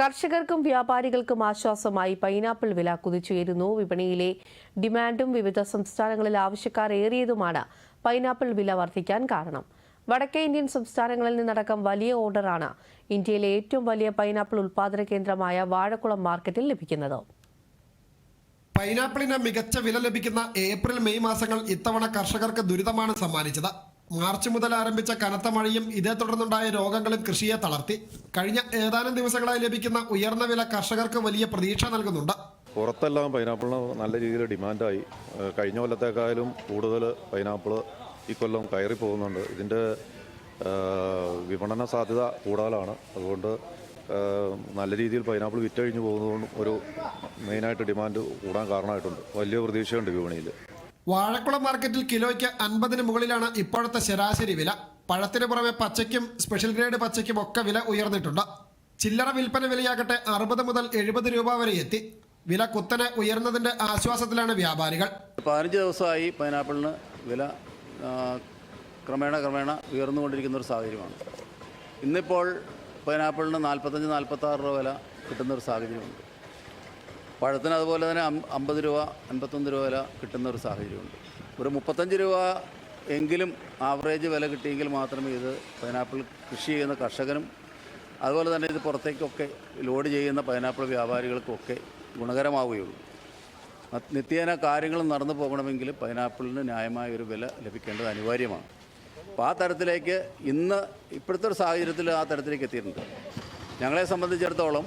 കർഷകർക്കും വ്യാപാരികൾക്കും ആശ്വാസമായി പൈനാപ്പിൾ വില കുതിച്ചുയരുന്നു. വിപണിയിലെ ഡിമാൻഡും വിവിധ സംസ്ഥാനങ്ങളിൽ ആവശ്യക്കാർ ഏറിയതുമാണ് പൈനാപ്പിൾ വില വർദ്ധിക്കാൻ കാരണം. വടക്കേ ഇന്ത്യൻ സംസ്ഥാനങ്ങളിൽ നിന്നടക്കം വലിയ ഓർഡറാണ് ഇന്ത്യയിലെ ഏറ്റവും വലിയ പൈനാപ്പിൾ ഉൽപാദന കേന്ദ്രമായ വാഴക്കുളം മാർക്കറ്റിൽ ലഭിക്കുന്നത്. പൈനാപ്പിളിന് മികച്ച വില ലഭിക്കുന്ന ഏപ്രിൽ മെയ് മാസങ്ങൾ ഇത്തവണ കർഷകർക്ക് ദുരിതമാണ് സമ്മാനിച്ചത്. മാർച്ച് മുതൽ ആരംഭിച്ച കനത്ത മഴയും ഇതേ തുടർന്നുണ്ടായ രോഗങ്ങളും കൃഷിയെ തളർത്തി. കഴിഞ്ഞ ഏതാനും ദിവസങ്ങളായി ലഭിക്കുന്ന ഉയർന്ന വില കർഷകർക്ക് വലിയ പ്രതീക്ഷ നൽകുന്നുണ്ട്. പുറത്തെല്ലാം പൈനാപ്പിളിന് നല്ല രീതിയിൽ ഡിമാൻഡായി കഴിഞ്ഞ കൊല്ലത്തേക്കാളും കൂടുതൽ പൈനാപ്പിൾ ഈ കൊല്ലം കയറി പോകുന്നുണ്ട്. ഇതിന്റെ വിപണന സാധ്യത കൂടുതലാണ് അതുകൊണ്ട് നല്ല രീതിയിൽ പൈനാപ്പിൾ വിറ്റഴിഞ്ഞ് പോകുന്നതുകൊണ്ടും ഒരു മെയിനായിട്ട് ഡിമാൻഡ് കൂടാൻ കാരണമായിട്ടുണ്ട്. വലിയ പ്രതീക്ഷയുണ്ട് വിപണിയിൽ. വാഴക്കുളം മാർക്കറ്റിൽ കിലോയ്ക്ക് അൻപതിന് മുകളിലാണ് ഇപ്പോഴത്തെ ശരാശരി വില. പഴത്തിന് പുറമെ പച്ചയ്ക്കും സ്പെഷ്യൽ ഗ്രേഡ് പച്ചയ്ക്കും ഒക്കെ വില ഉയർന്നിട്ടുണ്ട്. ചില്ലറ വിൽപ്പന വിലയാകട്ടെ അറുപത് മുതൽ എഴുപത് രൂപ വരെ എത്തി. വില കുത്തനെ ഉയർന്നതിന്റെ ആശ്വാസത്തിലാണ് വ്യാപാരികൾ. പതിനഞ്ച് ദിവസമായി പൈനാപ്പിളിന് വില ക്രമേണ ക്രമേണ ഉയർന്നുകൊണ്ടിരിക്കുന്ന ഒരു സാഹചര്യമാണ്. ഇന്നിപ്പോൾ പൈനാപ്പിളിന് നാൽപ്പത്തഞ്ച് നാൽപ്പത്താറ് രൂപ വില കിട്ടുന്ന ഒരു സാഹചര്യമുണ്ട്. പഴത്തിന് അതുപോലെ തന്നെ അമ്പത് രൂപ അൻപത്തൊന്ന് രൂപ വില കിട്ടുന്ന ഒരു സാഹചര്യമുണ്ട്. ഒരു മുപ്പത്തഞ്ച് രൂപ എങ്കിലും ആവറേജ് വില കിട്ടിയെങ്കിൽ മാത്രമേ ഇത് പൈനാപ്പിൾ കൃഷി ചെയ്യുന്ന കർഷകനും അതുപോലെ തന്നെ ഇത് പുറത്തേക്കൊക്കെ ലോഡ് ചെയ്യുന്ന പൈനാപ്പിൾ വ്യാപാരികൾക്കൊക്കെ ഗുണകരമാവുകയുള്ളൂ. നിത്യേന കാര്യങ്ങൾ നടന്നു പോകണമെങ്കിൽ പൈനാപ്പിളിന് ന്യായമായ ഒരു വില ലഭിക്കേണ്ടത് അനിവാര്യമാണ്. അപ്പോൾ ആ തരത്തിലേക്ക് ഇന്ന് ഇപ്പോഴത്തെ ഒരു സാഹചര്യത്തിൽ ആ തരത്തിലേക്ക് എത്തിയിട്ടുണ്ട്. ഞങ്ങളെ സംബന്ധിച്ചിടത്തോളം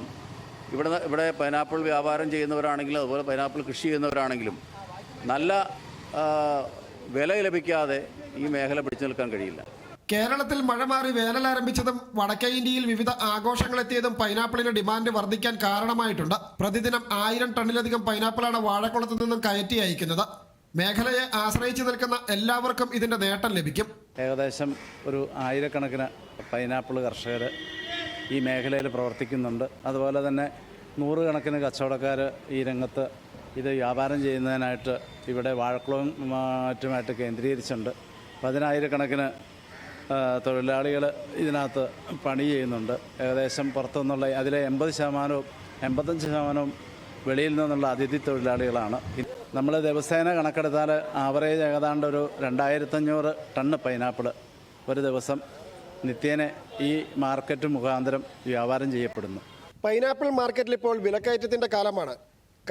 ഇവിടെ ഇവിടെ പൈനാപ്പിൾ വ്യാപാരം ചെയ്യുന്നവരാണെങ്കിലും അതുപോലെ പൈനാപ്പിൾ കൃഷി ചെയ്യുന്നവരാണെങ്കിലും നല്ല വില ലഭിക്കാതെ ഈ മേഖല പിടിച്ചു നിൽക്കാൻ കഴിയില്ല. കേരളത്തിൽ മഴ മാറി വേനൽ ആരംഭിച്ചതും വടക്കേ ഇന്ത്യയിൽ വിവിധ ആഘോഷങ്ങൾ എത്തിയതും പൈനാപ്പിളിന്റെ ഡിമാൻഡ് വർദ്ധിക്കാൻ കാരണമായിട്ടുണ്ട്. പ്രതിദിനം ആയിരം ടണ്ണിലധികം പൈനാപ്പിളാണ് വാഴക്കുളത്ത് നിന്നും കയറ്റി അയക്കുന്നത്. മേഖലയെ ആശ്രയിച്ചു നിൽക്കുന്ന എല്ലാവർക്കും ഇതിന്റെ നേട്ടം ലഭിക്കും. ഏകദേശം ഒരു ആയിരക്കണക്കിന് പൈനാപ്പിൾ കർഷകർ ഈ മേഖലയിൽ പ്രവർത്തിക്കുന്നുണ്ട്. അതുപോലെ തന്നെ നൂറുകണക്കിന് കച്ചവടക്കാർ ഈ രംഗത്ത് ഇത് വ്യാപാരം ചെയ്യുന്നതിനായിട്ട് ഇവിടെ വാഴക്കുളവും മറ്റുമായിട്ട് കേന്ദ്രീകരിച്ചുണ്ട് പതിനായിരക്കണക്കിന് തൊഴിലാളികൾ ഇതിനകത്ത് പണി ചെയ്യുന്നുണ്ട്. ഏകദേശം പുറത്തുനിന്നുള്ള അതിലെ എൺപത് ശതമാനവും എൺപത്തഞ്ച് ശതമാനവും വെളിയിൽ നിന്നുള്ള അതിഥി തൊഴിലാളികളാണ്. നമ്മൾ ദിവസേന കണക്കെടുത്താൽ ആവറേജ് ഏതാണ്ട് ഒരു രണ്ടായിരത്തഞ്ഞൂറ് ടണ്ണ് പൈനാപ്പിൾ ഒരു ദിവസം നിത്യേന ഈ മാർക്കറ്റ് മുഖാന്തരം വ്യാപാരം ചെയ്യപ്പെടുന്നു. പൈനാപ്പിൾ മാർക്കറ്റിൽ ഇപ്പോൾ വിലക്കയറ്റത്തിന്റെ കാലമാണ്.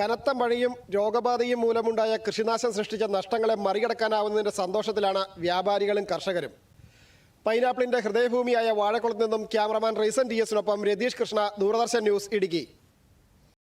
കനത്ത മഴയും രോഗബാധയും മൂലമുണ്ടായ കൃഷിനാശം സൃഷ്ടിച്ച നഷ്ടങ്ങളെ മറികടക്കാനാവുന്നതിന്റെ സന്തോഷത്തിലാണ് വ്യാപാരികളും കർഷകരും. പൈനാപ്പിളിന്റെ ഹൃദയഭൂമിയായ വാഴക്കുളത്ത് നിന്നും ക്യാമറമാൻ റീസൻ ഡി എസിനൊപ്പം രതീഷ് കൃഷ്ണ ദൂരദർശൻ ന്യൂസ് ഇടുക്കി.